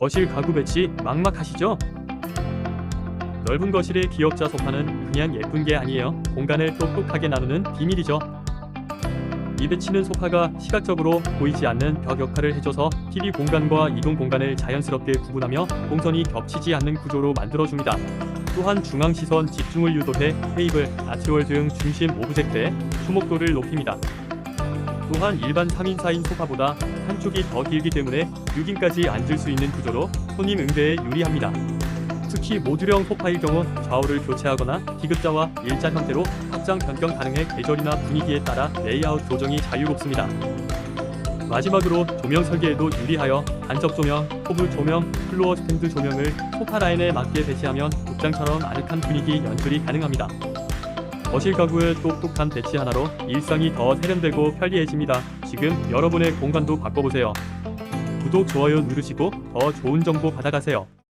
거실 가구 배치 막막하시죠? 넓은 거실의 기역자 소파는 그냥 예쁜 게 아니에요. 공간을 똑똑하게 나누는 비밀이죠. 이 배치는 소파가 시각적으로 보이지 않는 벽 역할을 해줘서 TV 공간과 이동 공간을 자연스럽게 구분하며 동선이 겹치지 않는 구조로 만들어줍니다. 또한 중앙 시선 집중을 유도해 테이블, 아치월 등 중심 오브젝트의 주목도를 높입니다. 또한 일반 3인 4인 소파보다 한쪽이 더 길기 때문에 6인까지 앉을 수 있는 구조로 손님 응대에 유리합니다. 특히 모듈형 소파일 경우 좌우를 교체하거나 디귿자와 일자 형태로 확장 변경 가능해 계절이나 분위기에 따라 레이아웃 조정이 자유롭습니다. 마지막으로 조명 설계에도 유리하여 간접 조명, 호브 조명, 플로어 스탠드 조명을 소파 라인에 맞게 배치하면 극장처럼 아늑한 분위기 연출이 가능합니다. 거실 가구의 똑똑한 배치 하나로 일상이 더 세련되고 편리해집니다. 지금 여러분의 공간도 바꿔보세요. 구독, 좋아요 누르시고 더 좋은 정보 받아가세요.